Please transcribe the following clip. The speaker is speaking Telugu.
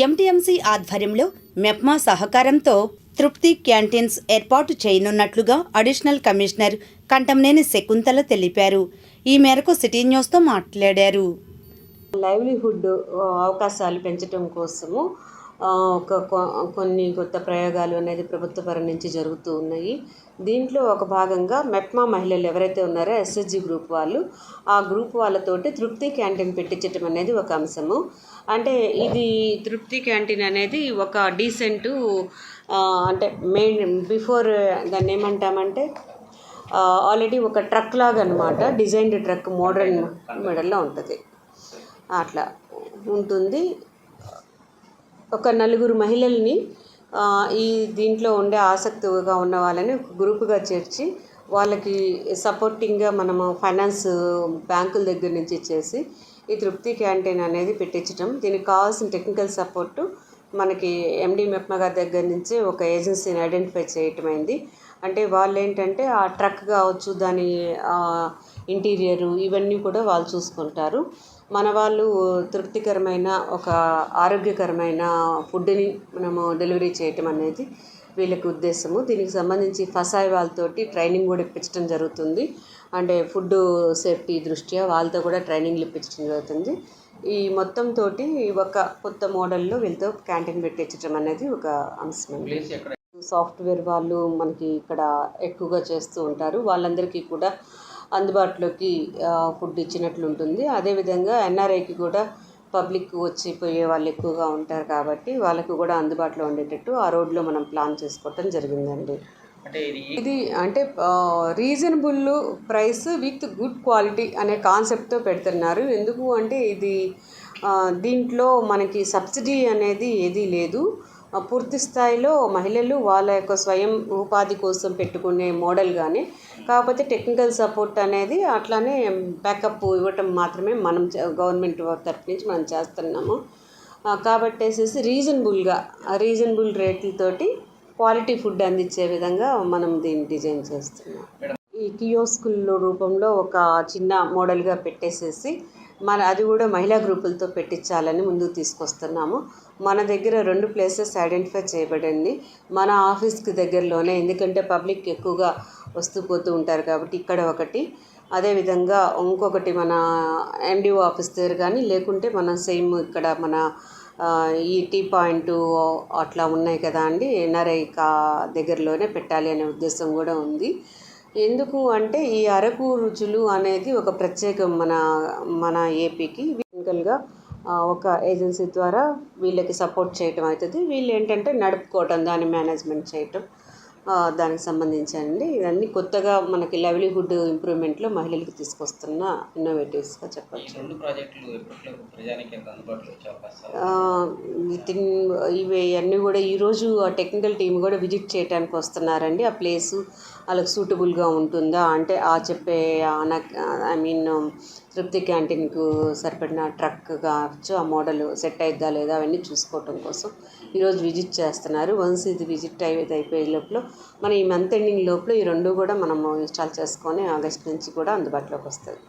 ఎంటీఎంసీ ఆధ్వర్యంలో మెప్మా సహకారంతో తృప్తి క్యాంటీన్స్ ఏర్పాటు చేయనున్నట్లుగా అడిషనల్ కమిషనర్ కంటంనేని శకుంతల తెలిపారు. ఈ మేరకు సిటీ న్యూస్తో మాట్లాడారు. లైవ్లీహుడ్ అవకాశాలు పెంచడం కోసము ఒక కొ- కొన్ని కొత్త ప్రయోగాలు అనేది ప్రభుత్వ పరం నుంచి జరుగుతూ ఉన్నాయి. దీంట్లో ఒక భాగంగా మెప్మా మహిళలు ఎవరైతే ఉన్నారో ఎస్ఎస్జి గ్రూప్ వాళ్ళు ఆ గ్రూప్ వాళ్ళతోటి తృప్తి క్యాంటీన్ పెట్టించడం అనేది ఒక అంశము. అంటే ఇది తృప్తి క్యాంటీన్ అనేది ఒక డీసెంట్ అంటే మెయిన్ బిఫోర్ దాన్ని ఏమంటామంటే ఆల్రెడీ ఒక ట్రక్ లాగా అనమాట డిజైన్డ్ ట్రక్ మోడర్న్ మోడల్లో ఉంటుంది. అట్లా ఉంటుంది. ఒక నలుగురు మహిళల్ని ఈ దీంట్లో ఉండే ఆసక్తిగా ఉన్న వాళ్ళని ఒక గ్రూపుగా చేర్చి వాళ్ళకి సపోర్టింగ్గా మనము ఫైనాన్స్ బ్యాంకుల దగ్గర నుంచి చేసి ఈ తృప్తి క్యాంటీన్ అనేది పెట్టించడం దీనికి కావాల్సిన టెక్నికల్ సపోర్టు మనకి ఎండి మెప్మ గారి దగ్గర నుంచి ఒక ఏజెన్సీని ఐడెంటిఫై చేయటమైంది అంటే వాళ్ళు ఏంటంటే ఆ ట్రక్ కావచ్చు దాని ఇంటీరియరు ఇవన్నీ కూడా వాళ్ళు చూసుకుంటారు. మన వాళ్ళు తృప్తికరమైన ఒక ఆరోగ్యకరమైన ఫుడ్ని మనము డెలివరీ చేయటం అనేది వీళ్ళకి ఉద్దేశము. దీనికి సంబంధించి ఫసాయి వాళ్ళతోటి ట్రైనింగ్ కూడా ఇప్పించడం జరుగుతుంది. అంటే ఫుడ్ సేఫ్టీ దృష్ట్యా వాళ్ళతో కూడా ట్రైనింగ్లు ఇప్పించడం జరుగుతుంది. ఈ మొత్తం తోటి ఒక కొత్త మోడల్లో వీళ్ళతో క్యాంటీన్ పెట్టించడం అనేది ఒక అంశం. సాఫ్ట్వేర్ వాళ్ళు మనకి ఇక్కడ ఎక్కువగా చేస్తూ ఉంటారు. వాళ్ళందరికీ కూడా అందుబాటులోకి ఫుడ్ ఇచ్చినట్లు ఉంటుంది అదేవిధంగా ఎన్ఆర్ఐకి కూడా పబ్లిక్ వచ్చి పోయే వాళ్ళు ఎక్కువగా ఉంటారు కాబట్టి వాళ్ళకు కూడా అందుబాటులో ఉండేటట్టు ఆ రోడ్లో మనం ప్లాన్ చేసుకోవటం జరిగిందండి. ఇది అంటే reasonable price with good quality అనే కాన్సెప్ట్తో పెడుతున్నారు. ఎందుకు అంటే ఇది దీంట్లో మనకి సబ్సిడీ అనేది ఏదీ లేదు. పూర్తి స్థాయిలో మహిళలు వాళ్ళ యొక్క స్వయం ఉపాధి కోసం పెట్టుకునే మోడల్గానే కాకపోతే టెక్నికల్ సపోర్ట్ అనేది అట్లానే బ్యాకప్ ఇవ్వటం మాత్రమే మనం గవర్నమెంట్ తరఫు నుంచి మనం చేస్తున్నాము. ఆ, కాబట్టేసేసి రీజనబుల్గా రీజనబుల్ రేట్లతోటి క్వాలిటీ ఫుడ్ అందించే విధంగా మనం దీన్ని డిజైన్ చేస్తున్నాం. ఈ కియోస్కుల రూపంలో ఒక చిన్న మోడల్గా పెట్టేసేసి మన అది కూడా మహిళా గ్రూపులతో పెట్టించాలని ముందుకు తీసుకొస్తున్నాము. మన దగ్గర రెండు ప్లేసెస్ ఐడెంటిఫై చేయబడింది. మన ఆఫీస్కి దగ్గరలోనే ఎందుకంటే పబ్లిక్ ఎక్కువగా వస్తూ పోతూ ఉంటారు కాబట్టి ఇక్కడ ఒకటి. అదేవిధంగా ఇంకొకటి మన ఎండిఓ ఆఫీస్ దగ్గర కానీ లేకుంటే మన సేమ్ ఇక్కడ మన ఈ టీ పాయింట్ అట్లా ఉన్నాయి కదా అండి ఎన్ఆర్ఐ కా దగ్గరలోనే పెట్టాలి అనే ఉద్దేశం కూడా ఉంది. ఎందుకు అంటే ఈ అరకు రుచులు అనేది ఒక ప్రత్యేకం మన మన ఏపీకి. టెక్నికల్గా ఒక ఏజెన్సీ ద్వారా వీళ్ళకి సపోర్ట్ చేయటం అవుతుంది. వీళ్ళు ఏంటంటే నడుపుకోవటం దాని మేనేజ్మెంట్ చేయటం. దానికి సంబంధించండి ఇవన్నీ కొత్తగా మనకి లైవ్లీహుడ్ ఇంప్రూవ్మెంట్లో మహిళలకు తీసుకొస్తున్న ఇన్నోవేటివ్స్గా చెప్పచ్చు. ఇవి అన్నీ కూడా ఈరోజు ఆ టెక్నికల్ టీం కూడా విజిట్ చేయడానికి వస్తున్నారండి. ఆ ప్లేసు వాళ్ళకి సూటబుల్గా ఉంటుందా అంటే ఆ చెప్పే ఐ మీన్ తృప్తి క్యాంటీన్కు సరిపడిన ట్రక్ కావచ్చు ఆ మోడల్ సెట్ అయిద్దా లేదా అవన్నీ చూసుకోవటం కోసం ఈరోజు విజిట్ చేస్తున్నారు. వన్స్ ఇది విజిట్ అయ్యేది అయిపోయే లోపల మన ఈ మంత్ ఎండింగ్ లోపల ఈ రెండు కూడా మనము ఇన్స్టాల్ చేసుకొని ఆగస్ట్ నుంచి కూడా అందుబాటులోకి వస్తుంది.